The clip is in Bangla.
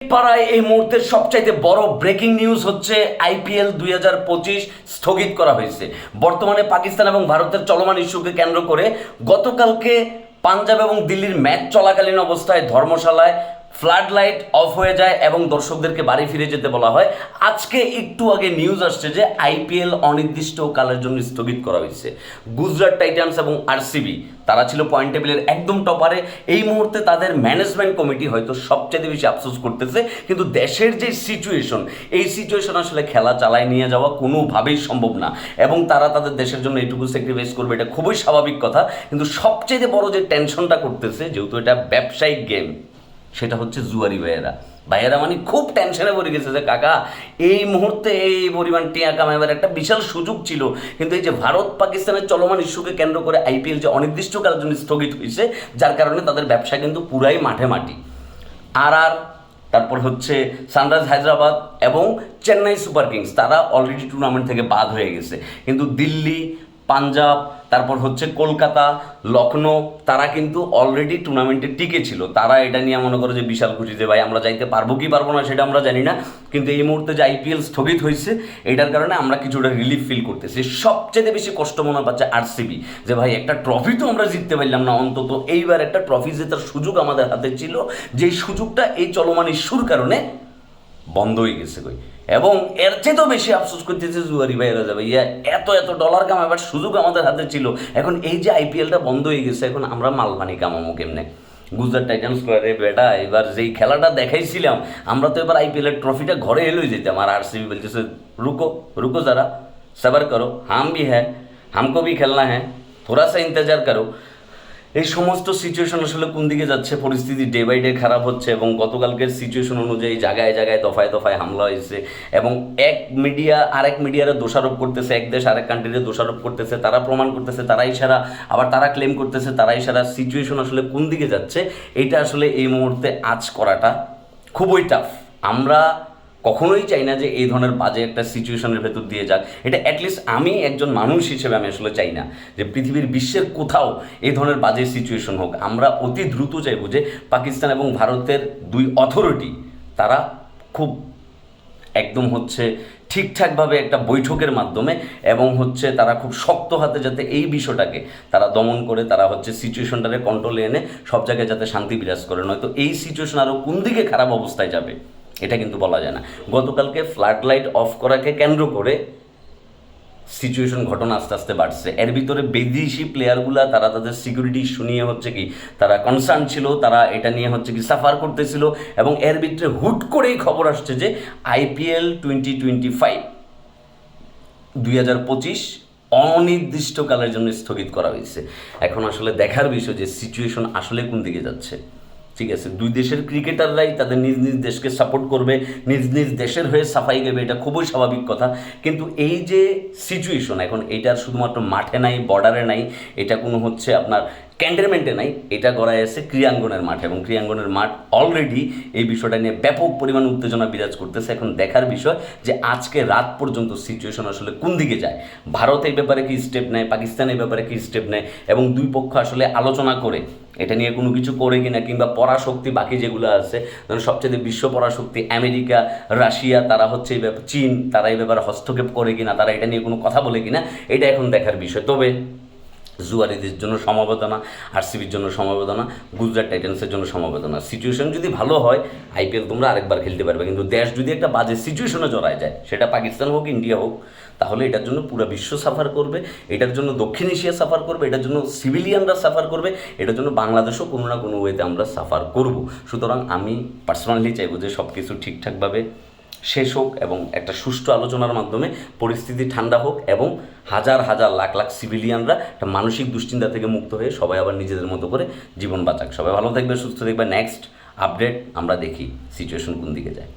পাড়ায় এই মুহূর্তের সবচাইতে বড় ব্রেকিং নিউজ হচ্ছে আইপিএল দুই হাজার পঁচিশ স্থগিত করা হয়েছে। বর্তমানে পাকিস্তান এবং ভারতের চলমান ইস্যুকে কেন্দ্র করে গতকালকে পাঞ্জাব এবং দিল্লির ম্যাচ চলাকালীন অবস্থায় ধর্মশালায় ফ্লাড লাইট অফ হয়ে যায় এবং দর্শকদেরকে বাড়ি ফিরে যেতে বলা হয়। আজকে একটু আগে নিউজ আসছে যে আইপিএল অনির্দিষ্ট কালের জন্য স্থগিত করা হয়েছে। গুজরাট টাইটান্স এবং আরসিবি তারা ছিল পয়েন্ট টেবিলের একদম টপারে এই মুহূর্তে তাদের ম্যানেজমেন্ট কমিটি হয়তো সবচেয়ে বেশি আফসোস করতেছে, কিন্তু দেশের যে সিচুয়েশন এই সিচুয়েশন আসলে খেলা চালায় নিয়ে যাওয়া কোনোভাবেই সম্ভব না। এবং তারা তাদের দেশের জন্য এইটুকু স্যাক্রিফাইস করবে, এটা খুবই স্বাভাবিক কথা। কিন্তু সবচেয়ে বড় যে টেনশনটা করতেছে, যেহেতু এটা ব্যবসায়িক গেম সেটা হচ্ছে জুয়ারি ভাইয়েরা। ভাইয়েরা মানে খুব টেনশনে পড়ে গেছে যে, কাকা, এই মুহূর্তে এই পরিমাণ টিয়া কামাইবার একটা বিশাল সুযোগ ছিল। কিন্তু এই যে ভারত পাকিস্তানের চলমান ইস্যুকে কেন্দ্র করে আইপিএল যে অনির্দিষ্টকালের জন্য স্থগিত হয়েছে, যার কারণে তাদের ব্যবসা কিন্তু পুরাই মাঠে মাটি। আর আর তারপর হচ্ছে সানরাইজ হায়দ্রাবাদ এবং চেন্নাই সুপার কিংস, তারা অলরেডি টুর্নামেন্ট থেকে বাদ হয়ে গেছে। কিন্তু দিল্লি পাঞ্জাব, তারপর হচ্ছে কলকাতা লখনৌ তারা কিন্তু অলরেডি টুর্নামেন্টে টিকে ছিল। তারা এটা নিয়ে মনে করো যে বিশাল খুশি যে, ভাই, আমরা যাইতে পারব কি পারব না, সেটা আমরা জানি না। কিন্তু এই মুহূর্তে যে আইপিএল স্থগিত হয়েছে, এটার কারণে আমরা কিছুটা রিলিফ ফিল করতেছি। সবচেয়ে বেশি কষ্ট মনে পাচ্ছে আরসিবি যে, ভাই, একটা ট্রফি তো আমরা জিততে পারলাম না, অন্তত এইবার একটা ট্রফি জেতার সুযোগ আমাদের হাতে ছিল। যে সুযোগটা এই চলমান ইস্যুর কারণে বন্ধ হয়ে গেছে কই। এবং এর চেয়ে তো বেশি আফসোস করতেছে জুয়ারি ভাইরা যাবে ইয়া এত এত ডলার কাম এবার সুযোগ আমাদের হাতে ছিল। এখন এই যে আইপিএলটা বন্ধ হয়ে গেছে, এখন আমরা মালপানি কামামো কেমনে? গুজরাট টাইটান স্কোয়ারে বেটা, এবার যেই খেলাটা দেখাইছিলাম, আমরা তো এবার আইপিএলের ট্রফিটা ঘরে এলোই যেতাম। আর সিবি বলতেছে, রুকো রুকো যারা, সবার করো। হাম ভি হ্যাঁ হামকো খেলনা হ্যাঁ থোড়া সা ইন্তজার করো। এই সমস্ত সিচুয়েশন আসলে কোন দিকে যাচ্ছে? পরিস্থিতি ডে বাই ডে খারাপ হচ্ছে এবং গতকালকের সিচুয়েশন অনুযায়ী জায়গায় জায়গায় দফায় দফায় হামলা হয়েছে এবং এক মিডিয়া আরেক মিডিয়ারে দোষারোপ করতেছে, এক দেশ, আরেক কান্ট্রিতে দোষারোপ করতেছে, তারা প্রমাণ করতেছে, তারাই সারা, আবার তারা ক্লেম করতেছে, তারাই সারা। সিচুয়েশন আসলে কোন দিকে যাচ্ছে? এটা আসলে এই মুহূর্তে আজ করাটা খুবই টাফ আমরা কখনোই চাই না যে এই ধরনের বাজে একটা সিচুয়েশনের ভেতর দিয়ে যাক। এটা অ্যাটলিস্ট আমি একজন মানুষ হিসেবে আমি আসলে চাই না যে পৃথিবীর বিশ্বের কোথাও এই ধরনের বাজে সিচুয়েশন হোক। আমরা অতি দ্রুত চাইব যে পাকিস্তান এবং ভারতের দুই অথরিটি তারা খুব একদম হচ্ছে ঠিকঠাকভাবে একটা বৈঠকের মাধ্যমে এবং হচ্ছে তারা খুব শক্ত হাতে যাতে এই বিষয়টাকে তারা দমন করে, তারা হচ্ছে সিচুয়েশনটাকে কন্ট্রোলে এনে সব জায়গায় যাতে শান্তি বিরাজ করে। নয়তো এই সিচুয়েশন আরও কোন দিকে খারাপ অবস্থায় যাবে? এটা কিন্তু বলা যায় না। গতকালকে ফ্লাড লাইট অফ করাকে কেন্দ্র করে সিচুয়েশন ঘটনা আস্তে আস্তে বাড়ছে। এর ভিতরে বিদেশি প্লেয়ারগুলা, তারা তাদের সিকিউরিটি ইস্যু নিয়ে হচ্ছে কি, তারা কনসার্ন ছিল, তারা এটা নিয়ে হচ্ছে কি সাফার করতেছিল এবং এর ভিতরে হুট করেই খবর আসছে যে আইপিএল টোয়েন্টি টোয়েন্টি ফাইভ দুই হাজার পঁচিশ অনির্দিষ্টকালের জন্য স্থগিত করা হয়েছে। এখন আসলে দেখার বিষয় যে সিচুয়েশন আসলে কোন দিকে যাচ্ছে। ঠিক আছে, দুই দেশের ক্রিকেটাররাই তাদের নিজ নিজ দেশকে সাপোর্ট করবে, নিজ নিজ দেশের হয়ে সাফাই দেবে, এটা খুবই স্বাভাবিক কথা। কিন্তু এই যে সিচুয়েশন এখন এটা শুধুমাত্র মাঠে নাই বর্ডারে নাই, এটা কোনো হচ্ছে আপনার ক্যান্টনমেন্টে নাই, এটা গড়ায় আছে ক্রিয়াঙ্গনের মাঠ এবং ক্রিয়াঙ্গনের মাঠ অলরেডি এই বিষয়টা নিয়ে ব্যাপক পরিমাণ উত্তেজনা বিরাজ করতেছে। এখন দেখার বিষয় যে আজকে রাত পর্যন্ত সিচুয়েশন আসলে কোন দিকে যায়? ভারত এই ব্যাপারে কি স্টেপ নেয়? পাকিস্তান এই ব্যাপারে কি স্টেপ নেয়? এবং দুই পক্ষ আসলে আলোচনা করে, এটা নিয়ে কোনো কিছু করে কিনা কিংবা পরাশক্তি বাকি যেগুলো আছে, ধরুন সবচেয়ে বিশ্ব পরাশক্তি আমেরিকা, রাশিয়া, তারা হচ্ছে এই ব্যাপার, চীন, তারা এই ব্যাপারে হস্তক্ষেপ করে কিনা, তারা এটা নিয়ে কোনো কথা বলে কিনা, এটা এখন দেখার বিষয়। তবে জুয়ারিদের জন্য সমবেদনা, আরসিবির জন্য সমবেদনা, গুজরাট টাইটান্সের জন্য সমবেদনা। সিচুয়েশন যদি ভালো হয় আইপিএল তোমরা আরেকবার খেলতে পারবে। কিন্তু দেশ যদি একটা বাজে সিচুয়েশনে জড়ায় যায়, সেটা পাকিস্তান হোক, ইন্ডিয়া হোক, তাহলে এটার জন্য পুরো বিশ্ব সাফার করবে, এটার জন্য দক্ষিণ এশিয়া সাফার করবে, এটার জন্য সিভিলিয়ানরা সাফার করবে, এটার জন্য বাংলাদেশও কোনো না কোনো ওয়েতে আমরা সাফার করব। সুতরাং আমি পার্সোনালি চাইব যে সব কিছু ঠিকঠাকভাবে শেষ হোক এবং একটা সুষ্ঠু আলোচনার মাধ্যমে পরিস্থিতি ঠান্ডা হোক এবং হাজার হাজার লাখ লাখ সিভিলিয়ানরা একটা মানসিক দুশ্চিন্তা থেকে মুক্ত হয়ে সবাই আবার নিজেদের মতো করে জীবন বাঁচাক। সবাই ভালো থাকবে, সুস্থ থাকবে। নেক্সট আপডেট আমরা দেখি সিচুয়েশন কোন দিকে যায়।